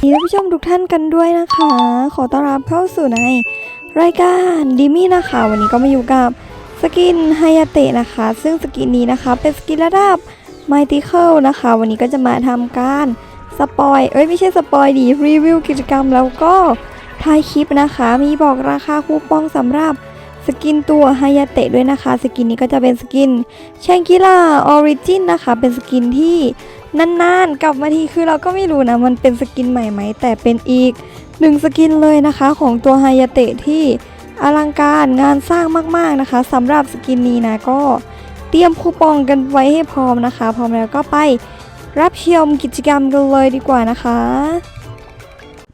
ดีท่านผู้ชมทุกท่านกันด้วยนะคะ ขอต้อนรับเข้าสู่ในรายการดิมี่นะคะ วันนี้ก็มาอยู่กับสกินไฮยาเตะนะคะ ซึ่งสกินนี้นะคะ เป็นสกินระดับไมติเคิลนะคะ วันนี้ก็จะมาทำการสปอย เอ้ยไม่ใช่สปอยดีรีวิวกิจกรรมแล้วก็ท้ายคลิปนะคะ มีบอกราคาคูปองสำหรับ สกินตัวไฮยาเตะด้วยนะคะ สกินนี้ก็จะเป็นสกินแชงกิล่าออริจินนะคะ เป็นสกินที่นานๆ กลับมาทีคือเราก็ไม่รู้นะ มันเป็นสกินใหม่ไหม แต่เป็นอีกหนึ่งสกินเลยนะคะ ของตัวไฮยาเตะที่อลังการงานสร้างมากๆนะคะสำหรับสกินนี้นะก็เตรียมคูปองกันไว้ให้พร้อมนะคะ พร้อมแล้วก็ไปรับชมกิจกรรมกันเลยดีกว่านะคะ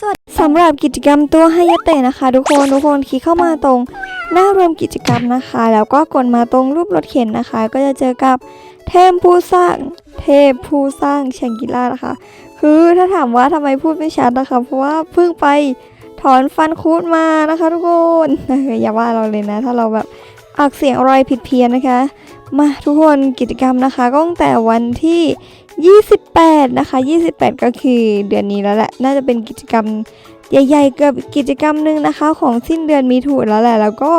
สวัสดีสำหรับกิจกรรมตัวไฮยเตะนะคะ ทุกคนทุกคนคลิกเข้ามาตรง หน้ารวมกิจกรรมนะคะ แล้วก็กดมาตรงรูปรถเข็นนะคะ ก็จะเจอกับเทพผู้สร้างเทพผู้สร้างแชงกิล่านะคะ คือถ้าถามว่าทำไมพูดไม่ชัดนะคะ เพราะว่าเพิ่งไปถอนฟันคูดมานะคะ ทุกคนอออย่าว่าเราเลยนะ ถ้าเราแบบออกเสียงอะไรผิดเพี้ยนนะคะ มาทุกคนกิจกรรมนะคะก็ตั้งแต่วันที่ 28 นะคะ 28 ก็คือเดือนนี้แล้วแหละ น่าจะเป็นกิจกรรมใหญ่ๆเกับกิจกรรมหนึ่งนะคะ ของสิ้นเดือนมีถุนแล้วแหละ แล้วก็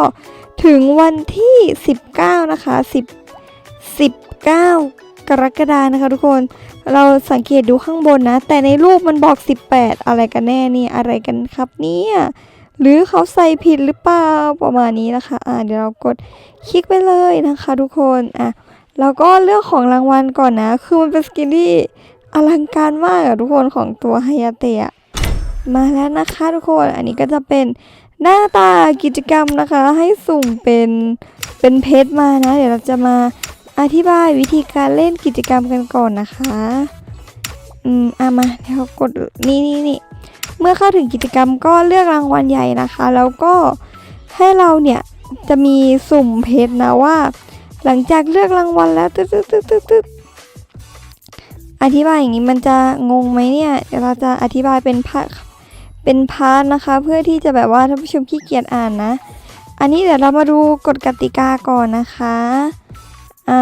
ถึงวันที่ 19 นะคะ 10 19 กรกฎานะคะทุกคน เราสังเกตดูข้างบนนะ แต่ในรูปมันบอก 18 อะไรกันแน่นี่ อะไรกันครับเนี่ยหรือเขาใส่ผิดหรือเปล่าประมาณนี้นะคะ อ่าเดี๋ยวเรากดคลิกไปเลยนะคะทุกคน อะ แล้วก็เลือกของรางวัลก่อนนะ คือมันเป็นสกินที่อลังการมากอะทุกคนของตัวไฮยาเตะมาแล้วนะคะทุกคน อันนี้ก็จะเป็นหน้าตากิจกรรมนะคะ ให้สุ่มเป็นเป็นเพชรมานะ เดี๋ยวเราจะมาอธิบายวิธีการเล่นกิจกรรมกันก่อนนะคะ อืมอะมาเดี๋ยวกดนี่นี่นี่เมื่อเข้าถึงกิจกรรมก็เลือกรางวัลใหญ่นะคะ แล้วก็ให้เราเนี่ยจะมีสุ่มเพชรนะว่า หลังจากเลือกรางวัลแล้วตึ๊ดตึ๊ดตึ๊ดตึ๊ดตึ๊ดอธิบายอย่างนี้มันจะงงไหมเนี่ย เดี๋ยวเราจะอธิบายเป็นพาร์ทเป็นพาร์ทนะคะ เพื่อที่จะแบบว่าท่านผู้ชมขี้เกียจอ่านนะ อันนี้เดี๋ยวเรามาดูกฎกติกาก่อนนะคะอ่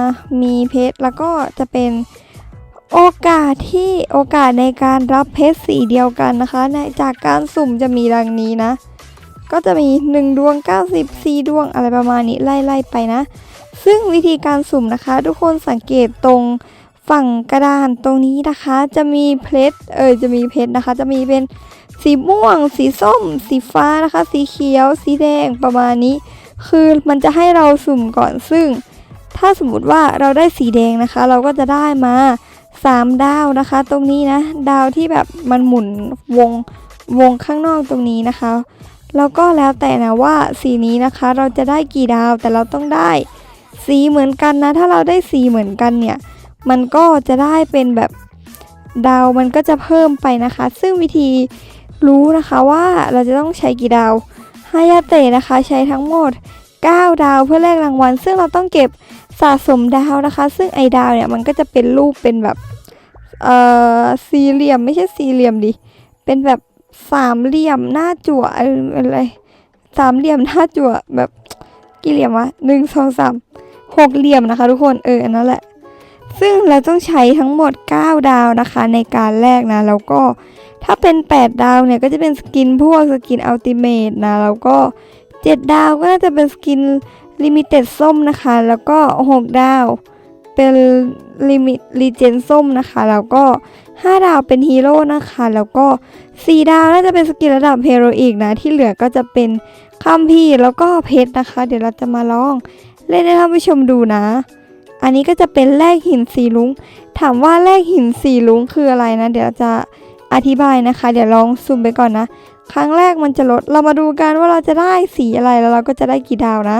ามีเพชรแล้วก็จะเป็นโอกาสที่โอกาสในการรับเพชรสีเดียวกันนะคะ ในจากการสุ่มจะมีดังนี้นะ ก็จะมี 1 ดวง 90 4 ดวงอะไรประมาณนี้ไล่ๆไปนะ ซึ่งวิธีการสุ่มนะคะ ทุกคนสังเกตตรงฝั่งกระดานตรงนี้นะคะ จะมีเพชรเออจะมีเพชรนะคะ จะมีเป็นสีม่วง สีส้ม สีฟ้านะคะ สีเขียว สีแดงประมาณนี้ คือมันจะให้เราสุ่มก่อนซึ่ง ถ้าสมมติว่าเราได้สีแดงนะคะ เราก็จะได้มา3ดาวนะคะ ตรงนี้นะ ดาวที่แบบมันหมุนวงวงข้างนอกตรงนี้นะคะ แล้วก็แล้วแต่นะว่าสีนี้นะคะเราจะได้กี่ดาวแต่เราต้องได้ สีเหมือนกันนะ ถ้าเราได้สีเหมือนกันเนี่ย มันก็จะได้เป็นแบบดาวมันก็จะเพิ่มไปนะคะ ซึ่งวิธีรู้นะคะว่าเราจะต้องใช้กี่ดาวฮายาเตะนะคะใช้ทั้งหมด 9 ดาวเพื่อแลกรางวัล ซึ่งเราต้องเก็บสะสมดาวนะคะ ซึ่งไอดาวเนี่ยมันก็จะเป็นรูปเป็นแบบเอ่อสี่เหลี่ยมไม่ใช่สี่เหลี่ยมดิเป็นแบบ สามเหลี่ยมหน้าจั่วอะไรสามเหลี่ยมหน้าจั่วแบบกี่เหลี่ยมวะหนึ่งสองสามหกเหลี่ยมนะคะ ทุกคนเอออันนั้นแหละ ซึ่งเราต้องใช้ทั้งหมด 9 ดาวนะคะ ในการแลกนะแล้วก็ถ้าเป็น 8 ดาวเนี่ยก็จะเป็นสกินพวกสกินอัลติเมทนะแล้วก็ 7 ดาวก็น่าจะเป็นสกินลิมิเต็ดส้มนะคะ แล้วก็ 6 ดาว เป็นลิมิตรีเจนส้มนะคะ แล้วก็ 5 ดาวเป็นฮีโร่นะคะ แล้วก็ 4 ดาวน่าจะเป็นสกินระดับเฮโรอีกนะ ที่เหลือก็จะเป็นคัมพีแล้วก็เพชรนะคะ เดี๋ยวเราจะมาลองเล่นให้ท่านผู้ชมดูนะ อันนี้ก็จะเป็นแร่หินสีลุง ถามว่าแร่หินสีลุงคืออะไรนะ เดี๋ยวจะอธิบายนะคะ เดี๋ยวลองซูมไปก่อนนะ ครั้งแรกมันจะลด เรามาดูกันว่าเราจะได้สีอะไรแล้วเราก็จะได้กี่ดาวนะ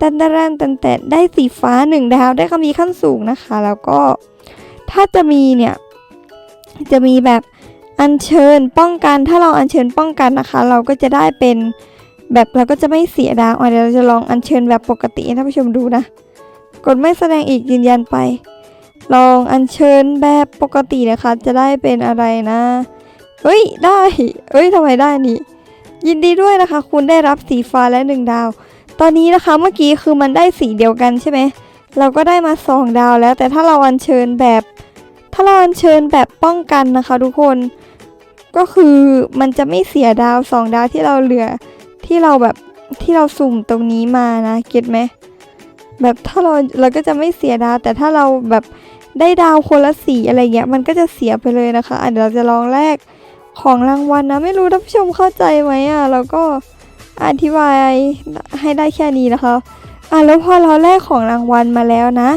ตันตะแรนตันแต่ได้สีฟ้าหนึ่งดาวได้คำมีขั้นสูงนะคะ แล้วก็ถ้าจะมีเนี่ย จะมีแบบอัญเชิญป้องกันถ้าเราอัญเชิญป้องกันนะคะ เราก็จะได้เป็นแบบเราก็จะไม่เสียดาวเดี๋ยวเราจะลองอัญเชิญแบบปกติท่านผู้ชมดูนะ กดไม่แสดงอีกยืนยันไป ลองอัญเชิญแบบปกตินะคะ จะได้เป็นอะไรนะเฮ้ยได้เอ้ยทำไมได้นี่ยินดีด้วยนะคะ คุณได้รับสีฟ้าและหนึ่งดาว ตอนนี้นะคะเมื่อกี้คือมันได้สีเดียวกันใช่ไหม เราก็ได้มาสองดาวแล้ว แต่ถ้าเราอัญเชิญแบบ ถ้าเราอัญเชิญแบบป้องกันนะคะทุกคน ก็คือมันจะไม่เสียดาวสองดาวที่เราเหลือที่เราแบบที่เราสุ่มตรงนี้มานะเก็ตไหมแบบถ้าเราเราก็จะไม่เสียดาว แต่ถ้าเราแบบได้ดาวคนละสีอะไรเงี้ยมันก็จะเสียไปเลยนะคะอะเดี๋ยวเราจะลองแลกของรางวัลนะไม่รู้ท่านผู้ชมเข้าใจไหมอะเราก็ อธิบายให้ได้แค่นี้นะคะอะแล้วพอเราแลกของรางวัลมาแล้วนะ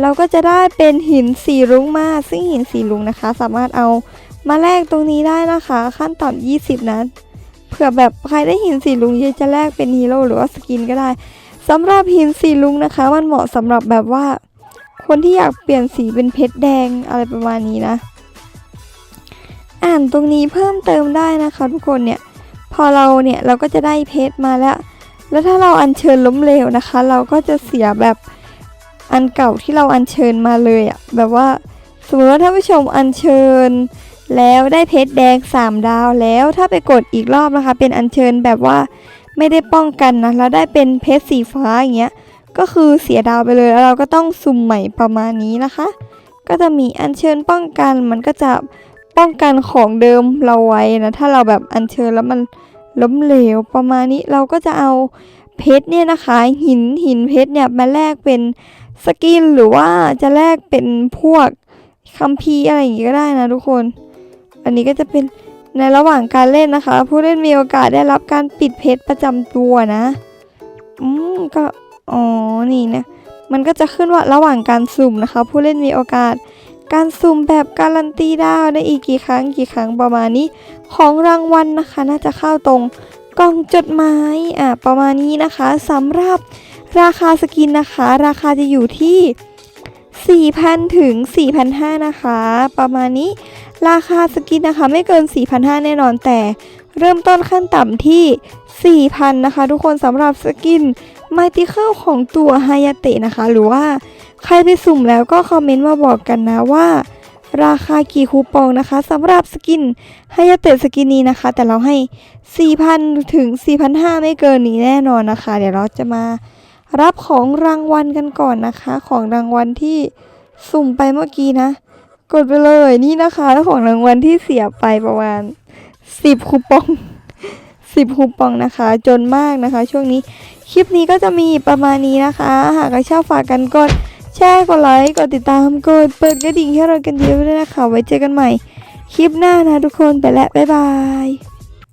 เราก็จะได้เป็นหินสีรุ้งมา ซึ่งหินสีรุ้งนะคะ สามารถเอามาแลกตรงนี้ได้นะคะ ขั้นต่ำ20 นั้นเผื่อแบบใครได้หินสีลุงเยอะจะแลกเป็นฮีโร่หรือว่าสกินก็ได้สำหรับหินสีลุงนะคะ มันเหมาะสำหรับแบบว่า คนที่อยากเปลี่ยนสีเป็นเพชรแดงอะไรประมาณนี้นะ อ่านตรงนี้เพิ่มเติมได้นะคะ ทุกคนเนี่ย พอเราเนี่ยเราก็จะได้เพชรมาแล้ว แล้วถ้าเราอัญเชิญล้มเหลวนะคะ เราก็จะเสียแบบอันเก่าที่เราอัญเชิญมาเลยอะแบบว่าสมมติว่าท่านผู้ชมอัญเชิญ แล้วได้เพชรแดง 3 ดาวแล้วถ้าไปกดอีกรอบนะคะ เป็นอัญเชิญแบบว่าไม่ได้ป้องกันนะแล้วได้เป็นเพชรสีฟ้าอย่างเงี้ยก็คือเสียดาวไปเลยแล้วเราก็ต้องสุ่มใหม่ประมาณนี้นะคะ ก็จะมีอัญเชิญป้องกันมันก็จะ ป้องกันของเดิมเราไว้นะ ถ้าเราแบบอัญเชิญแล้วมันล้มเหลวประมาณนี้เราก็จะเอาเพชรเนี่ยนะคะ หินหินเพชรเนี่ยมาแลกเป็นสกินหรือว่าจะแลกเป็นพวกคัมภีร์อะไรอย่างงี้ก็ได้นะทุกคน อันนี้ก็จะเป็นในระหว่างการเล่นนะคะ ผู้เล่นมีโอกาสได้รับการปิดเพชรประจำตัวนะอืมก็อ๋อนี่นะมันก็จะขึ้นว่าระหว่างการสุ่มนะคะ ผู้เล่นมีโอกาส การสุ่มแบบการันตีดาวได้อีกกี่ครั้งกี่ครั้งประมาณนี้ ของรางวัลนะคะ น่าจะเข้าตรงกล่องจดหมายอะประมาณนี้นะคะสำหรับราคาสกินนะคะ ราคาจะอยู่ที่ 4,000 ถึง 4,500 นะคะ ประมาณนี้ราคาสกินนะคะ ไม่เกิน 4,500 แน่นอนแต่เริ่มต้นขั้นต่ำที่ 4,000 นะคะ ทุกคนสำหรับสกินมัลติเคิลของตัวฮายาเตะนะคะ หรือว่า ใครไปสุ่มแล้วก็คอมเมนต์มาบอกกันนะว่า ราคากี่คูปองนะคะสำหรับสกินไฮยาเตะสกินนี้นะคะ แต่เราให้ 4,000 ถึง 4,500 ไม่เกินนี้แน่นอนนะคะ เดี๋ยวเราจะมารับของรางวัลกันก่อนนะคะ ของรางวัลที่สุ่มไปเมื่อกี้นะ กดไปเลยนี่นะคะของรางวัลที่เสียไปประมาณ 10 คูปอง 10 คูปองนะคะ จนมากนะคะ ช่วงนี้คลิปนี้ก็จะมีประมาณนี้นะคะ หากใครชอบฝากกันกด แชร์กดไลค์กดติดตามกดเปิดกระดิ่งให้เรากันเยอะด้วยนะคะไว้เจอกันใหม่ คลิปหน้านะทุกคนไปแล้วบ๊ายบาย